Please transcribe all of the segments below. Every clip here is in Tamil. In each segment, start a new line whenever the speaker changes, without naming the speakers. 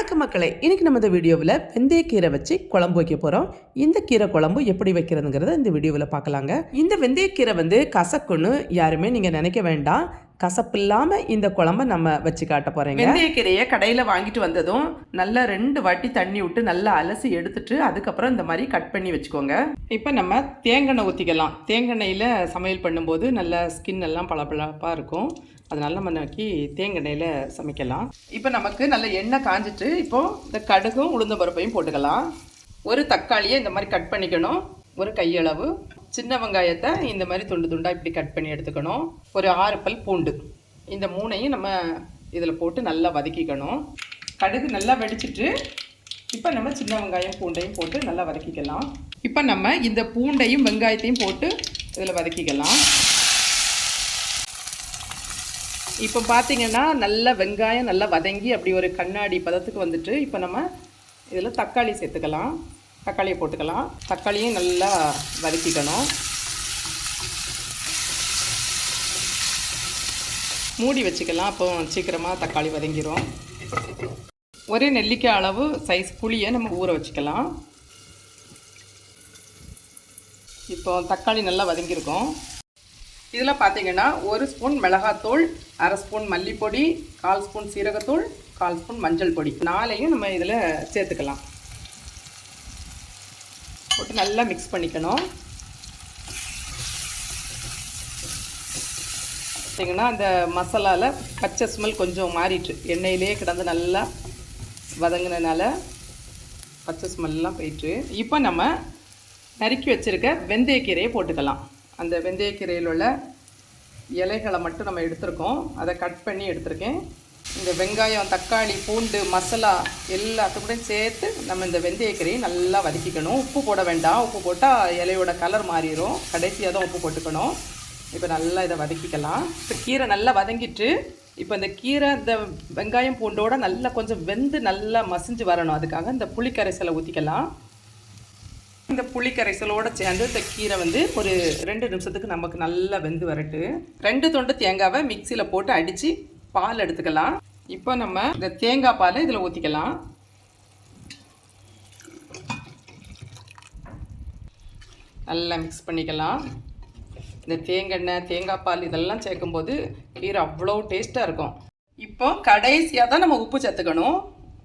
வணக்கம் மக்களே இன்றைக்கி நம்ம இந்த வீடியோவில் வெந்தயக்கீரை வச்சு குழம்பு வைக்க போகிறோம் இந்த கீரை குழம்பு எப்படி வைக்கிறதுங்கிறத இந்த வீடியோவில் பார்க்கலாங்க. இந்த வெந்தயக்கீரை வந்து கசக்குன்னு யாருமே நீங்கள் நினைக்க வேண்டாம். கசப்பு இல்லாமல் இந்த குழம்ப நம்ம வச்சு காட்ட போகிறேங்க வெந்தயக்கீரையை கடையில் வாங்கிட்டு வந்ததும் நல்லா ரெண்டு வாட்டி தண்ணி விட்டு நல்லா அலசி எடுத்துட்டு அதுக்கப்புறம் இந்த மாதிரி கட் பண்ணி வச்சுக்கோங்க. இப்போ நம்ம தேங்காய் ஊற்றிக்கலாம் தேங்காயில் சமையல் பண்ணும்போது நல்லா ஸ்கின் எல்லாம் பளபளப்பாக இருக்கும். அதனால நம்ம நோக்கி தேங்காயில் சமைக்கலாம். இப்போ நமக்கு நல்ல எண்ணெய் காஞ்சிட்டு இப்போ இந்த கடுகும் உளுந்த பருப்பையும் போட்டுக்கலாம். ஒரு தக்காளியை இந்த மாதிரி கட் பண்ணிக்கணும். ஒரு கையளவு சின்ன வெங்காயத்தை இந்த மாதிரி துண்டு துண்டாக இப்படி கட் பண்ணி எடுத்துக்கணும். ஒரு ஆறு பல் பூண்டு. இந்த மூணையும் நம்ம இதில் போட்டு நல்லா வதக்கிக்கணும். கடுகு நல்லா வெடிச்சிட்டு இப்போ நம்ம சின்ன வெங்காயம் பூண்டையும் போட்டு நல்லா வதக்கிக்கலாம். இப்போ நம்ம இந்த பூண்டையும் வெங்காயத்தையும் போட்டு இதில் வதக்கிக்கலாம். இப்போ பார்த்தீங்கன்னா நல்ல வெங்காயம் நல்லா வதங்கி அப்படி ஒரு கண்ணாடி பதத்துக்கு வந்துட்டு இப்போ நம்ம இதில் தக்காளி சேர்த்துக்கலாம். தக்காளியை போட்டுக்கலாம். தக்காளியும் நல்லா வதக்கிக்கணும். மூடி வச்சுக்கலாம். அப்போ சீக்கிரமாக தக்காளி வதங்கிரும். ஒரே நெல்லிக்காய் அளவு சைஸ் புளியை நம்ம ஊற வச்சுக்கலாம். இப்போ தக்காளி நல்லா வதங்கியிருக்கோம் இதில் பார்த்தீங்கன்னா ஒரு ஸ்பூன் மிளகாத்தூள் அரை ஸ்பூன் மல்லிப்பொடி கால் ஸ்பூன் சீரகத்தூள் கால் ஸ்பூன் மஞ்சள் பொடி. நாளையும் நம்ம இதில் சேர்த்துக்கலாம். போட்டு நல்லா மிக்ஸ் பண்ணிக்கணும். பார்த்தீங்கன்னா அந்த மசாலாவில் பச்சை ஸ்மெல் கொஞ்சம் மாறிட்டு எண்ணெயிலே கிடந்து நல்லா வதங்கினனால பச்சை ஸ்மெல்லாம் போயிட்டு இப்போ நம்ம நறுக்கி வச்சுருக்க வெந்தயக்கீரையை போட்டுக்கலாம். அந்த வெந்தயக்கீரையில் உள்ள இலைகளை மட்டும் நம்ம எடுத்திருக்கோம். அதை கட் பண்ணி எடுத்திருக்கேன். இந்த வெங்காயம் தக்காளி பூண்டு மசாலா எல்லாத்துக்கூடையும் சேர்த்து நம்ம இந்த வெந்தயக்கரையை நல்லா வதக்கிக்கணும். உப்பு போட வேண்டாம். உப்பு போட்டால் இலையோட கலர் மாறிடும் கடைசியாக தான் உப்பு போட்டுக்கணும். இப்போ நல்லா இதை வதக்கிக்கலாம். இப்போ கீரை நல்லா வதங்கிட்டு இப்போ இந்த கீரை இந்த வெங்காயம் பூண்டோட நல்லா கொஞ்சம் வெந்து நல்லா மசிஞ்சு வரணும். அதுக்காக இந்த புளிக்கரைசலை ஊற்றிக்கலாம் இந்த புளிக்கரைசலோடு சேர்ந்து இந்த கீரை வந்து ஒரு ரெண்டு நிமிஷத்துக்கு நமக்கு நல்லா வெந்து வரட்டு. ரெண்டு தொண்டு தேங்காவை மிக்சியில் போட்டு அடித்து பால் எடுத்துக்கலாம். இப்போ நம்ம இந்த தேங்காய் பால் இதில் ஊற்றிக்கலாம் நல்லா மிக்ஸ் பண்ணிக்கலாம். இந்த தேங்காய் தேங்காய் பால் இதெல்லாம் சேர்க்கும்போது கீரை அவ்வளோ டேஸ்ட்டாக இருக்கும். இப்போ கடைசியாக தான் நம்ம உப்பு சேர்த்துக்கணும்.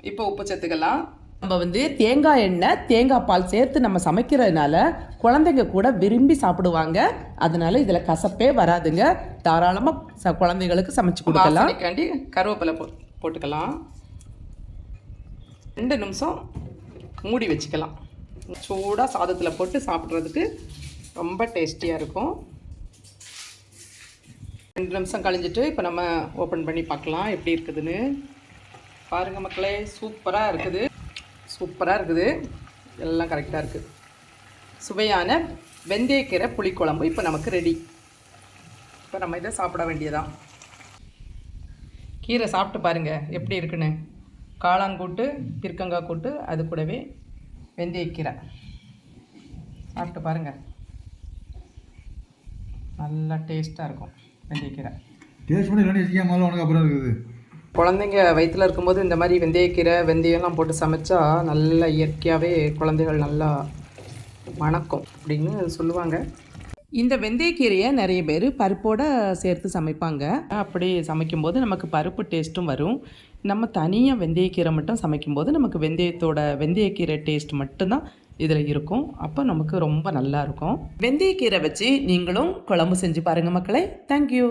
இப்போ உப்பு சேர்த்துக்கலாம். நம்ம வந்து தேங்காய் எண்ணெய் தேங்காய் பால் சேர்த்து நம்ம சமைக்கிறதுனால குழந்தைங்க கூட விரும்பி சாப்பிடுவாங்க. அதனால இதில் கசப்பே வராதுங்க. தாராளமாக ச குழந்தைங்களுக்கு சமைச்சு கொடுக்கலாம். கருவேப்பிலை போ போட்டுக்கலாம். ரெண்டு நிமிஷம் மூடி வச்சுக்கலாம். சூடாக சாதத்தில் போட்டு சாப்பிட்றதுக்கு ரொம்ப டேஸ்டியாக இருக்கும். ரெண்டு நிமிஷம் கழிஞ்சிட்டு இப்போ நம்ம ஓப்பன் பண்ணி பார்க்கலாம் எப்படி இருக்குதுன்னு. பாருங்கள் மக்களே சூப்பராக இருக்குது. சூப்பராக இருக்குது. எல்லாம் கரெக்டாக இருக்குது சுவையான வெந்தயக்கீரை புளிக்குழம்பு இப்போ நமக்கு ரெடி இப்போ நம்ம இதை சாப்பிட வேண்டியதான் கீரை சாப்பிட்டு பாருங்கள் எப்படி இருக்குன்னு. காளான் கூட்டு பிற்கங்காய் கூட்டு அது கூடவே வெந்தயக்கீரை. சாப்பிட்டு பாருங்கள் நல்லா டேஸ்ட்டாக இருக்கும் வெந்தயக்கீரை.
டேஸ்ட் பண்ணி ரெண்டு முதல்ல உனக்கு அப்புறம் இருக்குது.
குழந்தைங்க வயிற்றில் இருக்கும்போது இந்த மாதிரி வெந்தயக்கீரை வெந்தயம்லாம் போட்டு சமைச்சா நல்லா இயற்கையாகவே குழந்தைகள் நல்லா வணக்கம் அப்படின்னு சொல்லுவாங்க. இந்த வெந்தயக்கீரையை நிறைய பேர் பருப்போட சேர்த்து சமைப்பாங்க. அப்படி சமைக்கும்போது நமக்கு பருப்பு டேஸ்ட்டும் வரும். நம்ம தனியாக வெந்தயக்கீரை மட்டும் சமைக்கும்போது நமக்கு வெந்தயத்தோட வெந்தயக்கீரை டேஸ்ட் மட்டும்தான் இதில் இருக்கும். அப்போ நமக்கு ரொம்ப நல்லா இருக்கும். வெந்தயக்கீரை வச்சு நீங்களும் குழம்பு செஞ்சு பாருங்கள் மக்களே. தேங்க்யூ